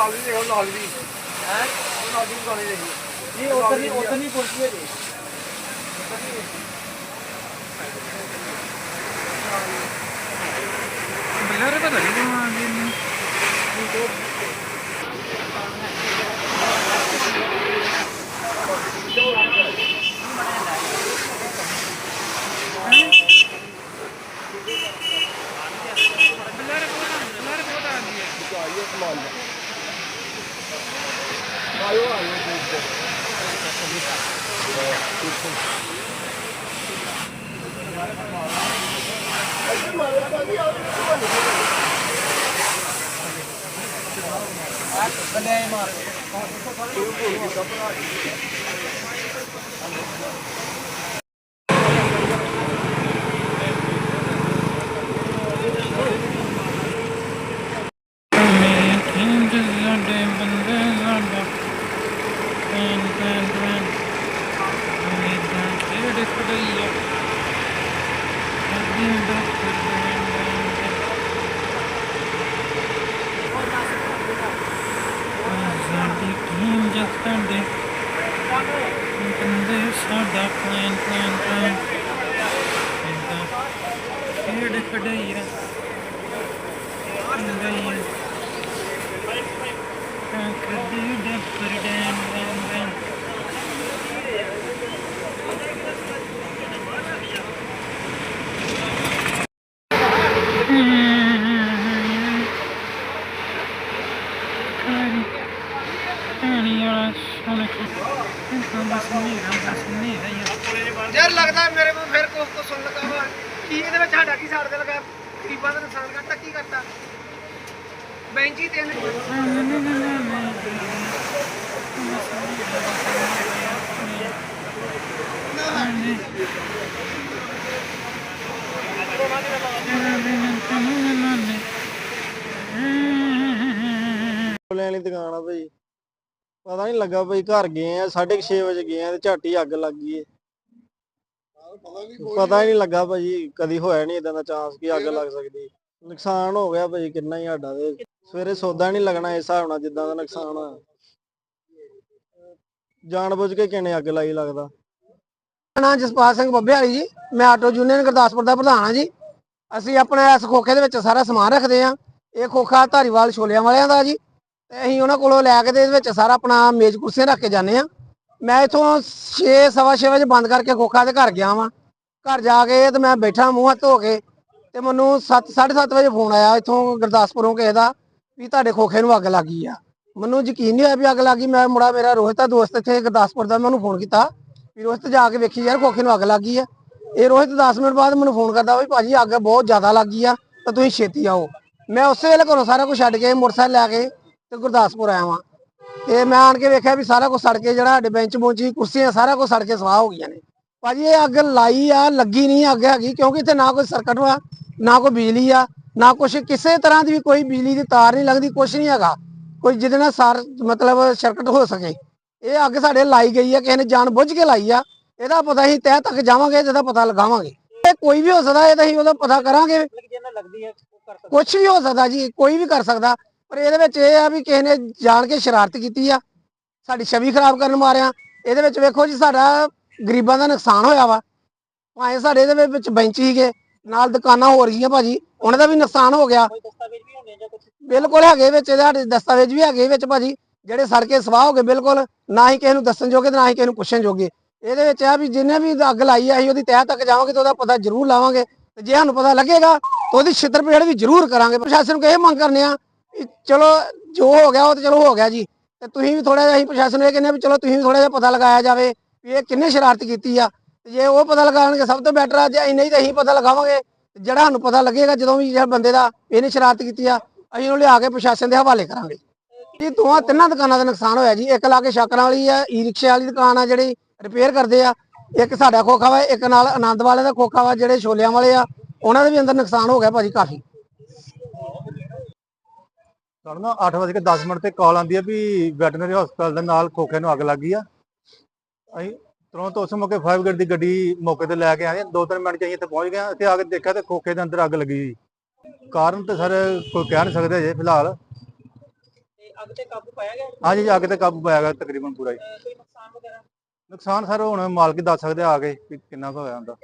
ਨਾਲ ਵੀ ਦੇਖੋ ਨਾਲ ਵੀ ਹੈ? ਉਹ ਨਾਲ ਵੀ ਦੁਕਾਨੇ ਦੇਖੀ। ਨਹੀਂ ਉਧਰ ਨਹੀਂ ਉਧਰ ਨਹੀਂ ਪੁੱਛਦੇ ਜੀ ਬਲਰ ਪਤਾ ਨਹੀਂ ਕਿਉਂ ਆ ਗਏ ਨੇ ਬਲਰ ਬਲਰ ਬਹੁਤ ਆ ਗਈ ਹੈ ਆਈਏ ਸਮਾਨ ਆਇਓ ਆਇਓ ਬੰਦੇ ਮਾਰ Here You. can this or that ਯਾਰ ਯਾਰ ਲੱਗਦਾ ਮੇਰੇ ਕੋਲ ਫਿਰ ਕੁਝ ਕੁ ਸੁਣ ਲਗਾ ਵਾ। ਕੀ ਇਹਦੇ ਵਿੱਚ ਸਾਡਾ ਕੀ ਸਾੜ ਦੇ ਲਗਾ? ਗਰੀਬਾਂ ਦਾ ਨੁਕਸਾਨ ਕਰਤਾ ਕੀ ਕਰਤਾ? ਤਿੰਨ ਲੈਣ ਵਾਲੀ ਦੁਕਾਨ ਆ ਭਾਈ। ਪਤਾ ਨਹੀਂ ਲੱਗਾ ਭਾਈ ਘਰ ਗਏ ਆ 6:30 ਵਜੇ ਗਏ ਆ ਤੇ ਝਾਟੀ ਅੱਗ ਲੱਗ ਗਈ ਏ। ਪਤਾ ਹੀ ਨਹੀਂ ਲੱਗਾ ਭਾਈ ਕਦੀ ਹੋਇਆ ਨਹੀਂ ਇਦਾਂ ਦਾ ਚਾਂਸ ਕਿ ਅੱਗ ਲੱਗ ਸਕਦੀ। ਨੁਕਸਾਨ ਹੋ ਗਿਆ ਭਾਈ ਕਿੰਨਾ ਹੀ ਸਾਡਾ ਤੇ, ਸਵੇਰੇ ਸੌਦਾ ਨਹੀਂ ਲੱਗਣਾ ਇਸ ਹਿਸਾਬ ਨਾਲ ਜਿੱਦਾਂ ਦਾ ਨੁਕਸਾਨ ਹੋਇਆ ਜਾਣ ਬੁੱਝ ਕੇ ਕਿਨੇ ਅੱਗ ਲਾਈ ਲੱਗਦਾ। ਨਾਂ ਜਸਪਾਲ ਸਿੰਘ ਬੱਬੇ ਵਾਲੀ ਜੀ, ਮੈਂ ਆਟੋ ਯੂਨੀਅਨ ਗੁਰਦਾਸਪੁਰ ਦਾ ਪ੍ਰਧਾਨ ਹਾਂ ਜੀ। ਅਸੀਂ ਆਪਣੇ ਇਸ ਖੋਖੇ ਦੇ ਵਿੱਚ ਸਾਰਾ ਸਮਾਨ ਰੱਖਦੇ ਹਾਂ ਇਹ ਖੋਖਾ ਧਾਰੀਵਾਲ ਛੋਲਿਆਂ ਵਾਲਿਆਂ ਦਾ ਜੀ। ਤੇ ਅਸੀਂ ਉਹਨਾਂ ਕੋਲੋਂ ਲੈ ਕੇ ਤੇ ਇਹਦੇ ਵਿੱਚ ਸਾਰਾ ਆਪਣਾ ਮੇਜ਼ ਕੁਰਸੀਆਂ ਰੱਖ ਕੇ ਜਾਂਦੇ ਹਾਂ। ਮੈਂ ਇਥੋਂ 6 ਸਵਾ ਛੇ ਵਜੇ ਬੰਦ ਕਰਕੇ ਖੋਖਾ ਦੇ ਘਰ ਗਿਆ ਵਾਂ। ਘਰ ਜਾ ਕੇ ਤੇ ਮੈਂ ਬੈਠਾ ਮੂੰਹ ਹੱਥ ਧੋ ਕੇ ਤੇ ਮੈਨੂੰ 7 7:30 ਵਜੇ ਫੋਨ ਆਇਆ ਇਥੋਂ ਗੁਰਦਾਸਪੁਰੋਂ ਕਿਸੇ ਦਾ ਵੀ ਤੁਹਾਡੇ ਖੋਖੇ ਨੂੰ ਅੱਗ ਲੱਗੀ ਆ। ਮੈਨੂੰ ਯਕੀਨ ਨਹੀਂ ਹੋਇਆ ਵੀ ਅੱਗ ਲੱਗੀ ਮੈਂ ਮੁੰਡਾ ਮੇਰਾ ਰੋਹਿਤ ਦਾ ਦੋਸਤ ਇੱਥੇ ਗੁਰਦਾਸਪੁਰ ਦਾ, ਮੈਂ ਉਹਨੂੰ ਫੋਨ ਕੀਤਾ ਵੀ ਰੋਹਿਤ ਜਾ ਕੇ ਵੇਖੀ ਯਾਰ ਖੋਖੇ ਨੂੰ ਅੱਗ ਲੱਗ ਗਈ ਆ। ਇਹ ਰੋਹਿਤ 10 ਮਿੰਟ ਬਾਅਦ ਮੈਨੂੰ ਫੋਨ ਕਰਦਾ ਵੀ ਭਾਜੀ ਅੱਗ ਬਹੁਤ ਜ਼ਿਆਦਾ ਲੱਗ ਗਈ ਆ, ਤਾਂ ਤੁਸੀਂ ਛੇਤੀ ਆਓ। ਮੈਂ ਉਸੇ ਵੇਲੇ ਘਰੋਂ ਸਾਰਾ ਕੁਝ ਛੱਡ ਕੇ ਮੋਟਰਸਾਈਕਲ ਲੈ ਕੇ ਤੇ ਗੁਰਦਾਸਪੁਰ ਆਇਆ ਵਾਂ। ਤੇ ਮੈਂ ਆਣ ਕੇ ਵੇਖਿਆ ਵੀ ਸਾਰਾ ਕੁਝ ਸੜ ਕੇ ਜਿਹੜਾ ਸਾਡੇ ਬੈਂਚ ਬੁੰਚੀ ਕੁਰਸੀਆਂ ਸਾਰਾ ਕੁਝ ਸੜ ਕੇ ਸਵਾਹ ਹੋ ਗਈਆਂ ਨੇ। ਭਾਜੀ ਇਹ ਅੱਗ ਲਾਈ ਆ ਲੱਗੀ ਨਹੀਂ ਅੱਗ ਹੈਗੀ ਕਿਉਂਕਿ ਇੱਥੇ ਨਾ ਕੋਈ ਸਰਕਟ ਵਾ ਨਾ ਕੋਈ ਬਿਜਲੀ ਆ ਨਾ ਕੁਝ ਕਿਸੇ ਤਰ੍ਹਾਂ ਦੀ ਵੀ ਕੋਈ ਬਿਜਲੀ ਦੀ ਤਾਰ ਨਹੀਂ ਲੱਗਦੀ ਕੁਝ ਨਹੀਂ ਹੈਗਾ। ਕੋਈ ਜਿਹਦੇ ਨਾਲ ਸਾਰ ਮਤਲਬ ਸਰਕਟ ਹੋ ਸਕੇ। ਇਹ ਅੱਗ ਸਾਡੇ ਲਾਈ ਗਈ ਆ ਕਿਸੇ ਨੇ ਜਾਣ ਬੁੱਝ ਕੇ ਲਾਈ ਆ। ਇਹਦਾ ਪਤਾ ਅਸੀਂ ਤਹਿ ਤੱਕ ਜਾਵਾਂਗੇ ਇਹਦਾ ਪਤਾ ਲਗਾਵਾਂਗੇ। ਇਹ ਕੋਈ ਵੀ ਹੋ ਸਕਦਾ ਇਹ ਤਾਂ ਅਸੀਂ ਉਹਦਾ ਪਤਾ ਕਰਾਂਗੇ। ਹੈ ਕੁਝ ਵੀ ਹੋ ਸਕਦਾ ਜੀ ਕੋਈ ਵੀ ਕਰ ਸਕਦਾ। ਪਰ ਇਹਦੇ ਵਿੱਚ ਇਹ ਆ ਵੀ ਕਿਸੇ ਨੇ ਜਾਣ ਕੇ ਸ਼ਰਾਰਤ ਕੀਤੀ ਆ ਸਾਡੀ ਛਵੀ ਖਰਾਬ ਕਰਨ ਮਾਰਿਆ। ਇਹਦੇ ਵਿੱਚ ਵੇਖੋ ਜੀ ਸਾਡਾ ਗਰੀਬਾਂ ਦਾ ਨੁਕਸਾਨ ਹੋਇਆ ਵਾ। ਭਾਵੇਂ ਸਾਡੇ ਇਹਦੇ ਵਿੱਚ ਬੈਂਚ ਸੀਗੇ ਨਾਲ ਦੁਕਾਨਾਂ ਹੋ ਰਹੀਆਂ ਭਾਜੀ ਉਹਨਾਂ ਦਾ ਵੀ ਨੁਕਸਾਨ ਹੋ ਗਿਆ। ਬਿਲਕੁਲ ਹੈਗੇ ਵਿੱਚ ਇਹਦੇ ਸਾਡੇ ਦਸਤਾਵੇਜ਼ ਵੀ ਹੈਗੇ ਵਿੱਚ ਭਾਜੀ ਜਿਹੜੇ ਸੜ ਕੇ ਸਵਾਹ ਹੋ ਗਏ ਬਿਲਕੁਲ ਨਾ ਹੀ ਕਿਸੇ ਨੂੰ ਦੱਸਣ ਜੋਗੇ ਨਾ ਹੀ ਕਿਸੇ ਨੂੰ ਪੁੱਛਣ ਜੋਗੇ। ਇਹਦੇ ਵਿੱਚ ਆ ਵੀ ਜਿਹਨੇ ਵੀ ਅੱਗ ਲਾਈ ਆ ਅਸੀਂ ਉਹਦੀ ਤਹਿ ਤੱਕ ਜਾਵਾਂਗੇ ਤੇ ਉਹਦਾ ਪਤਾ ਜ਼ਰੂਰ ਲਾਵਾਂਗੇ। ਤੇ ਜੇ ਸਾਨੂੰ ਪਤਾ ਲੱਗੇਗਾ ਤਾਂ ਉਹਦੀ ਛਿੱਤਰਪੇੜ ਵੀ ਜ਼ਰੂਰ ਕਰਾਂਗੇ। ਪ੍ਰਸ਼ਾਸਨ ਨੂੰ ਇਹ ਮੰਗ ਕਰਨੇ ਆ ਵੀ ਚਲੋ ਜੋ ਹੋ ਗਿਆ ਉਹ ਤੇ ਚਲੋ ਹੋ ਗਿਆ ਜੀ। ਤੇ ਤੁਸੀਂ ਵੀ ਥੋੜਾ ਜਿਹਾ ਅਸੀਂ ਪ੍ਰਸ਼ਾਸਨ ਨੂੰ ਇਹ ਕਹਿੰਦੇ ਆ ਵੀ ਚਲੋ ਤੁਸੀਂ ਵੀ ਥੋੜਾ ਜਿਹਾ ਪਤਾ ਲਗਾਇਆ ਜਾਵੇ ਵੀ ਇਹ ਕਿੰਨੇ ਸ਼ਰਾਰਤ ਕੀਤੀ ਆ। ਤੇ ਜੇ ਉਹ ਪਤਾ ਲਗਾਉਣਗੇ ਸਭ ਤੋਂ ਬੈਟਰ ਆ, ਜੇ ਅਸੀਂ ਨਹੀਂ ਤਾਂ ਅਸੀਂ ਪਤਾ ਲਗਾਵਾਂਗੇ। ਜਿਹੜਾ ਸਾਨੂੰ ਪਤਾ ਲੱਗੇਗਾ ਜਦੋਂ ਵੀ ਜਿਹੜਾ ਬੰਦੇ ਦਾ ਇਹਨੇ ਸ਼ਰਾਰਤ ਕੀਤੀ ਆ, ਅਸੀਂ ਉਹਨੂੰ ਲਿਆ ਕੇ ਪ੍ਰਸ਼ਾਸਨ ਦੇ ਹਵਾਲੇ ਕਰਾਂਗੇ। ਇਹ ਦੋਵਾਂ ਤਿੰਨਾਂ ਦੁਕਾਨਾਂ ਦਾ ਨੁਕਸਾਨ ਹੋਇਆ ਜੀ। ਇੱਕ ਲਾ ਕੇ ਸ਼ਾਕਰਾਂ ਵਾਲੀ ਆ ਈ ਰਿਕਸ਼ੇ ਵਾਲੀ ਦੁਕਾਨ ਆ ਜਿਹੜੀ ਰਿਪੇਅਰ ਕਰਦੇ ਆ। ਇੱਕ ਸਾਡਾ ਖੋਖਾ ਵਾ, ਇੱਕ ਨਾਲ ਆਨੰਦ ਵਾਲੇ ਦਾ ਖੋਖਾ ਵਾ, ਜਿਹੜੇ ਛੋਲਿਆਂ ਵਾਲੇ ਆ, ਉਹਨਾਂ ਦੇ ਵੀ ਅੰਦਰ ਨੁਕਸਾਨ ਹੋ ਗਿਆ ਭਾਜੀ ਕਾਫੀ। ਸਾਨੂੰ ਨਾ 8:10 ਮਿੰਟ ਤੇ ਕਾਲ ਆਉਂਦੀ ਹੈ ਵੀ ਵੈਟਰਨਰੀ ਹਸਪਤਾਲ ਦੇ ਨਾਲ ਖੋਖੇ ਨੂੰ ਅੱਗ ਲੱਗੀ ਆ। ਅਸੀਂ ਤੁਰੰਤ ਉਸ ਮੌਕੇ ਫਾਇਰ ਬ੍ਰਿਗੇਡ ਦੀ ਗੱਡੀ ਮੌਕੇ ਤੇ ਲੈ ਕੇ ਆਏ ਦੋ ਤਿੰਨ ਮਿੰਟ ਚ ਅਸੀਂ ਇੱਥੇ ਪਹੁੰਚ ਗਏ। ਇੱਥੇ ਆ ਕੇ ਦੇਖਿਆ ਤੇ ਖੋਖੇ ਦੇ ਅੰਦਰ ਅੱਗ ਲੱਗੀ ਹੋਈ। ਕਾਰਨ ਤੇ ਸਰ ਕੋਈ ਕਹਿ ਨਹੀਂ ਸਕਦੇ ਜੇ ਫਿਲਹਾਲ। ਤੇ ਅੱਗ ਤੇ ਕਾਬੂ ਪਾਇਆ ਗਿਆ? ਹਾਂਜੀ ਅੱਗ ਤੇ ਕਾਬੂ ਪਾਇਆ ਗਿਆ ਤਕਰੀਬਨ ਪੂਰਾ ਹੀ। ਨੁਕਸਾਨ ਵਗੈਰਾ? ਨੁਕਸਾਨ ਸਰ ਹੁਣ ਮਾਲਕ ਹੀ ਦੱਸ ਸਕਦੇ ਆ ਕੇ ਕਿੰਨਾ ਕੁ ਹੋਇਆ ਹੁੰਦਾ।